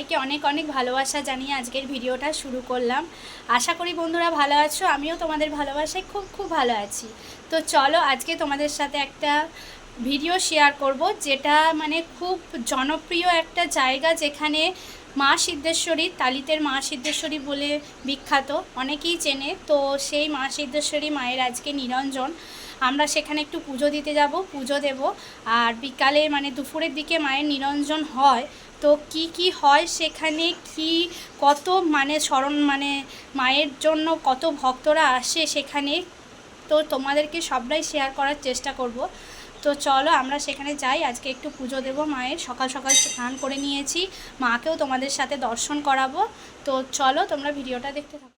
সবাইকে অনেক অনেক ভালোবাসা জানিয়ে আজকের ভিডিওটা শুরু করলাম। আশা করি বন্ধুরা ভালো আছো, আমিও তোমাদের ভালোবাসায় খুব খুব ভালো আছি। তো চলো আজকে তোমাদের সাথে একটা ভিডিও শেয়ার করব, যেটা মানে খুব জনপ্রিয় একটা জায়গা যেখানে মা সিদ্ধেশ্বরী, তালিতের মা সিদ্ধেশ্বরী বলে বিখ্যাত, অনেকেই চেনে। তো সেই মা সিদ্ধেশ্বরী মায়ের আজকে নিরঞ্জন। আমরা সেখানে একটু পুজো দিতে যাব, পুজো দেব। আর বিকালে মানে দুপুরের দিকে মায়ের নিরঞ্জন হয় তো কি কি হয় সেখানে? কি, কত মানে স্মরণ মানে মায়ের জন্য কত ভক্তরা আসে সেখানে? তো তোমাদেরকে সবটাই শেয়ার করার চেষ্টা করব। তো চলো আমরা সেখানে যাই। আজকে একটু পুজো দেব মায়ের। সকাল সকাল স্নান করে নিয়েছি। মাকেও তোমাদের সাথে দর্শন করাবো। তো চলো তোমরা ভিডিওটা দেখতে থাকো।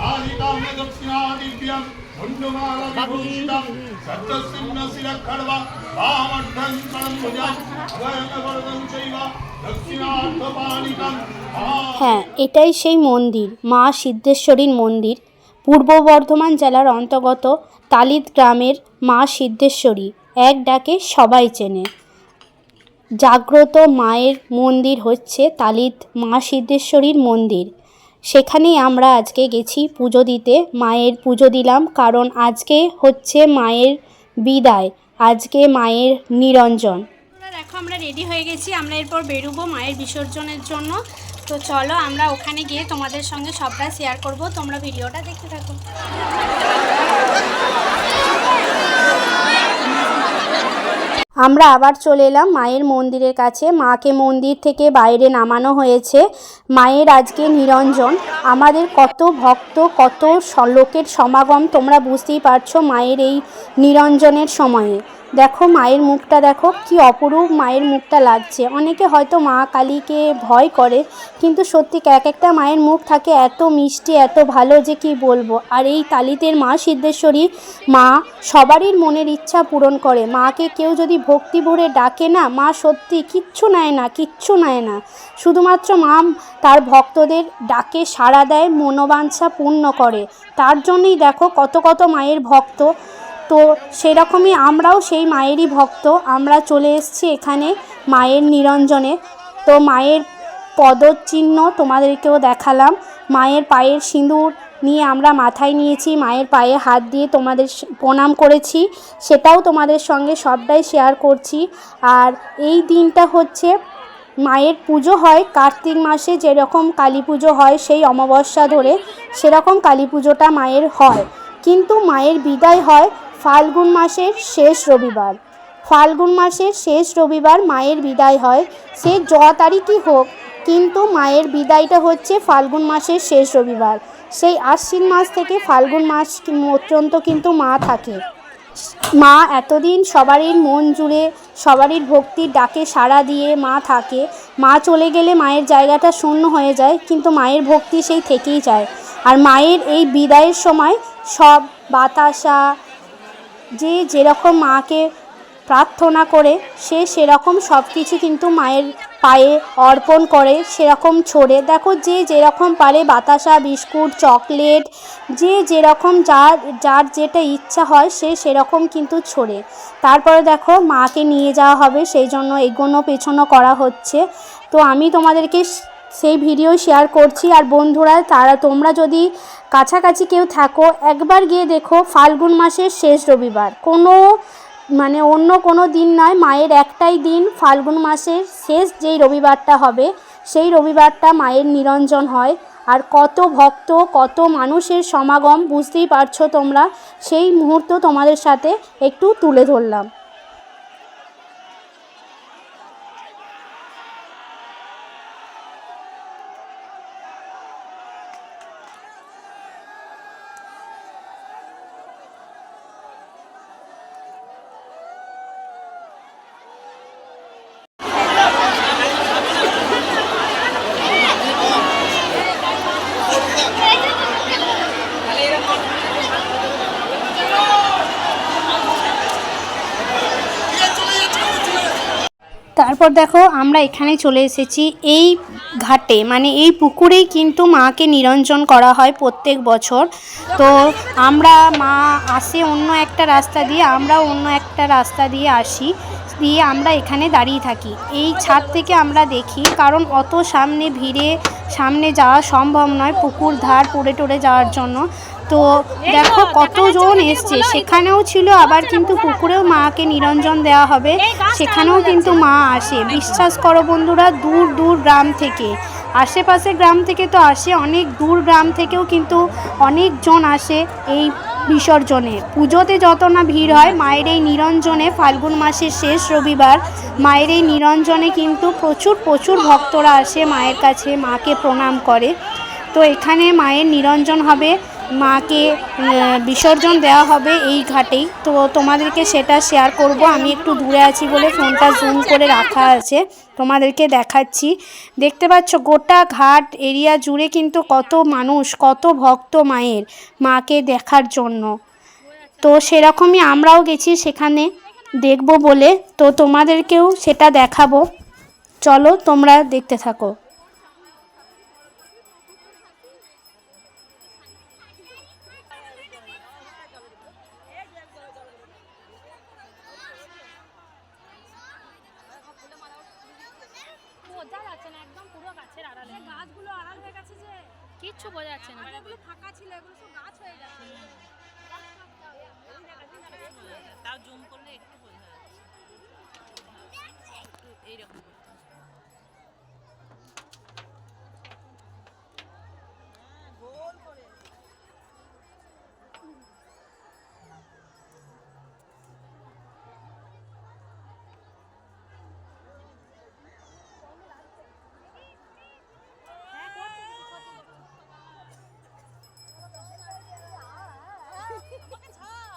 कालिकां दक्षिणादिव्यं मुण्डमालविभूषितं सप्तसिंहशिरखड्व वामड्ढं कणम्बुजं वयनवरदं चैव दक्षिणार्थपाणिकं হ্যাঁ এটাই সেই মন্দির মা সিদ্ধেশ্বরীর মন্দির পূর্ব বর্ধমান জেলার অন্তর্গত তালিত গ্রামের মা সিদ্ধেশ্বরী এক ডাকে সবাই চেনে জাগ্রত মায়ের মন্দির হচ্ছে তালিত মা সিদ্ধেশ্বরীর মন্দির সেখানেই আমরা আজকে গেছি পুজো দিতে, মায়ের পুজো দিলাম, কারণ আজকে হচ্ছে মায়ের বিদায়, আজকে মায়ের নিরঞ্জন। দেখো, আমরা রেডি হয়ে গেছি, আমরা এরপর বেরোবো মায়ের বিসর্জনের জন্য। তো চলো, আমরা ওখানে গিয়ে তোমাদের সঙ্গে সবটা শেয়ার করব। তোমরা ভিডিওটা দেখতে থাকো। আমরা আবার চলে এলাম মায়ের মন্দিরের কাছে। মাকে মন্দির থেকে বাইরে নামানো হয়েছে। মায়ের আজকে নিরঞ্জন। আমাদের কত ভক্ত, কত লোকের সমাগম তোমরা বুঝতেই পারছ মায়ের এই নিরঞ্জনের সময়ে। দেখো মায়ের মুখটা দেখো, কি অপরূপ মায়ের মুখটা লাগছে। অনেকে হয়তো মা কালীকে ভয় করে, কিন্তু সত্যি এক একটা মায়ের মুখ থাকে এত মিষ্টি, এত ভালো যে কি বলব? আর এই তালিতের মা সিদ্ধেশ্বরী, মা সবারই মনের ইচ্ছা পূরণ করে। মাকে কেউ যদি ভক্তি ভরে ডাকে না, মা সত্যি কিচ্ছু নেয় না, কিচ্ছু নেয় না। শুধুমাত্র মা তার ভক্তদের ডাকে সাড়া দেয়, মনোবাঞ্ছা পূর্ণ করে। তার জন্যই দেখো কত কত মায়ের ভক্ত তো সেরকমই আমরাও সেই মায়েরই ভক্ত। আমরা চলে এসেছি এখানে মায়ের নিরঞ্জনে। তো মায়ের পদচিহ্ন তোমাদেরকেও দেখালাম। মায়ের পায়ের সিঁদুর নিয়ে আমরা মাথায় নিয়েছি, মায়ের পায়ে হাত দিয়ে তোমাদের প্রণাম করেছি। সেটাও তোমাদের সঙ্গে সবটাই শেয়ার করছি। আর এই দিনটা হচ্ছে মায়ের পুজো হয় কার্তিক মাসে, যেরকম কালী পুজো হয় সেই অমাবস্যা ধরে সেরকম কালী পুজোটা মায়ের হয়। কিন্তু মায়ের বিদায় হয় ফাল্গুন মাসের শেষ রবিবার। ফাল্গুন মাসের শেষ রবিবার মায়ের বিদায় হয়। সে য তারিখই হোক, কিন্তু মায়ের বিদায়টা হচ্ছে ফাল্গুন মাসের শেষ রবিবার। সেই আশ্বিন মাস থেকে ফাল্গুন মাস পর্যন্ত কিন্তু মা থাকে। মা এতদিন সবারই মন জুড়ে, সবারই ভক্তির ডাকে সাড়া দিয়ে মা থাকে। মা চলে গেলে মায়ের জায়গাটা শূন্য হয়ে যায়, কিন্তু মায়ের ভক্তি সেই থেকেই যায়। আর মায়ের এই বিদায়ের সময় সব বাতাসা যে যেরকম মাকে প্রার্থনা করে, সে সেরকম সব কিছু কিন্তু মায়ের পায়ে অর্পণ করে, সেরকম ছড়ে। দেখো, যে যেরকম পারে বাতাসা, বিস্কুট, চকলেট, যে যেরকম যার যার যেটা ইচ্ছা হয়, সে সেরকম কিন্তু ছড়ে। তারপরে দেখো, মাকে নিয়ে যাওয়া হবে, সেই জন্য এগোনো পেছনো করা হচ্ছে। তো আমি তোমাদেরকে সেই ভিডিও শেয়ার করছি। আর বন্ধুরা, তারা তোমরা যদি কাছাকাছি কেউ থাকো, একবার গিয়ে দেখো ফাল্গুন মাসের শেষ রবিবার। কোনো মানে অন্য কোনো দিন নয়, মায়ের একটাই দিন ফাল্গুন মাসের শেষ যেই রবিবারটা হবে, সেই রবিবারটা মায়ের নিরঞ্জন হয়। আর কত ভক্ত, কত মানুষের সমাগম, বুঝতেই পারছ তোমরা, সেই মুহূর্ত তোমাদের সাথে একটু তুলে ধরলাম। তারপর দেখো, আমরা এখানে চলে এসেছি এই ঘাটে। মানে এই পুকুরেই কিন্তু মাকে নিরঞ্জন করা হয় প্রত্যেক বছর। তো আমরা মা আসে অন্য একটা রাস্তা দিয়ে আমরা অন্য একটা রাস্তা দিয়ে আসি, দিয়ে আমরা এখানে দাঁড়িয়ে থাকি। এই ছাদ থেকে আমরা দেখি, কারণ অত সামনে ভিড়ে সামনে যাওয়া সম্ভব নয় পুকুর ধার পড়ে টড়ে যাওয়ার জন্য। তো দেখো কতজন এসছে। সেখানেও ছিল, আবার কিন্তু পুকুরেও মাকে নিরঞ্জন দেওয়া হবে। সেখানেও কিন্তু মা আসে। বিশ্বাস করো বন্ধুরা, দূর দূর গ্রাম থেকে। আশেপাশে গ্রাম থেকে তো আসে, অনেক দূর গ্রাম থেকেও কিন্তু অনেকজন আসে এই বিসর্জনে। পুজোতে যত না ভিড় হয়, মায়ের এই নিরঞ্জনে ফাল্গুন মাসের শেষ রবিবার, মায়ের এই নিরঞ্জনে কিন্তু প্রচুর প্রচুর ভক্তরা আসে মায়ের কাছে, মাকে প্রণাম করে। তো এখানে মায়ের নিরঞ্জন হবে। মাকে বিসর্জন দেওয়া হবে এই ঘাটেই। তো তোমাদেরকে সেটা শেয়ার করব। আমি একটু দূরে আছি বলে ফোনটা জুম করে রাখা আছে। তোমাদেরকে দেখাচ্ছি। দেখতে পাচ্ছ, গোটা ঘাট এরিয়া জুড়ে কিন্তু কত মানুষ, কত ভক্ত মায়ের মাকে দেখার জন্য। তো সেরকমই আমরাও গেছি সেখানে দেখব বলে। তো তোমাদেরকেও সেটা দেখাবো। চলো তোমরা দেখতে থাকো। কিচ্ছু বোঝা যাচ্ছে না। এগুলো ফাঁকা ছিল এগুলো সব গাছ হয়ে গেছে। তাও জুম করলে একটু বোঝা যাচ্ছে। একটু এইরকম। হ্যাঁ, গোল করে। 城。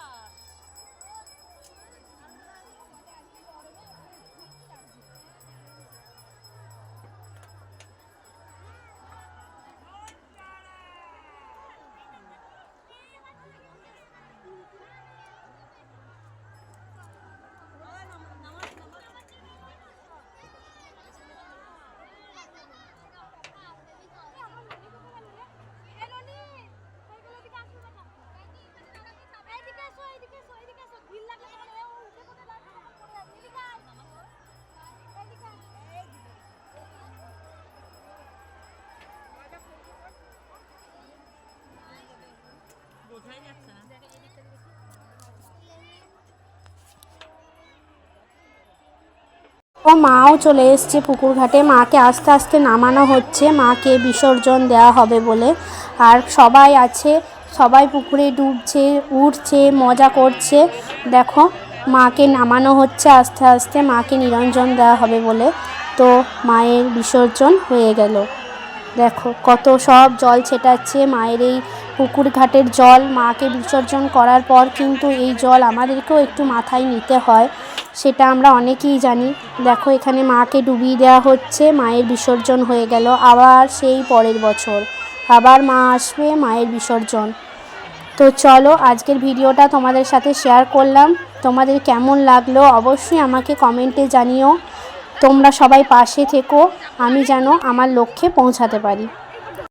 ও মাও চলে এসছে পুকুর ঘাটে। মাকে আস্তে আস্তে নামানো হচ্ছে। মাকে বিসর্জন দেওয়া হবে বলে। আর সবাই আছে। সবাই পুকুরে ডুবছে উঠছে মজা করছে। দেখো, মাকে নামানো হচ্ছে আস্তে আস্তে। মাকে নিরঞ্জন দেওয়া হবে বলে। তো মায়ের বিসর্জন হয়ে গেল। দেখো, কত সব জল ছেটাচ্ছে। মায়ের এই পুকুর ঘাটের জল। মাকে বিসর্জন করার পর কিন্তু এই জল আমাদেরকেও একটু মাথায় নিতে হয়। সেটা আমরা অনেকেই জানি। দেখো, এখানে মাকে ডুবিয়ে দেওয়া হচ্ছে, মায়ের বিসর্জন হয়ে গেল। আবার সেই পরের বছর। আবার মা আসবে, মায়ের বিসর্জন। তো চলো, আজকের ভিডিওটা তোমাদের সাথে শেয়ার করলাম। তোমাদের কেমন লাগল অবশ্যই আমাকে কমেন্টে জানিও। তোমরা সবাই পাশে থেকো। আমি যেন আমার লক্ষ্যে পৌঁছাতে পারি।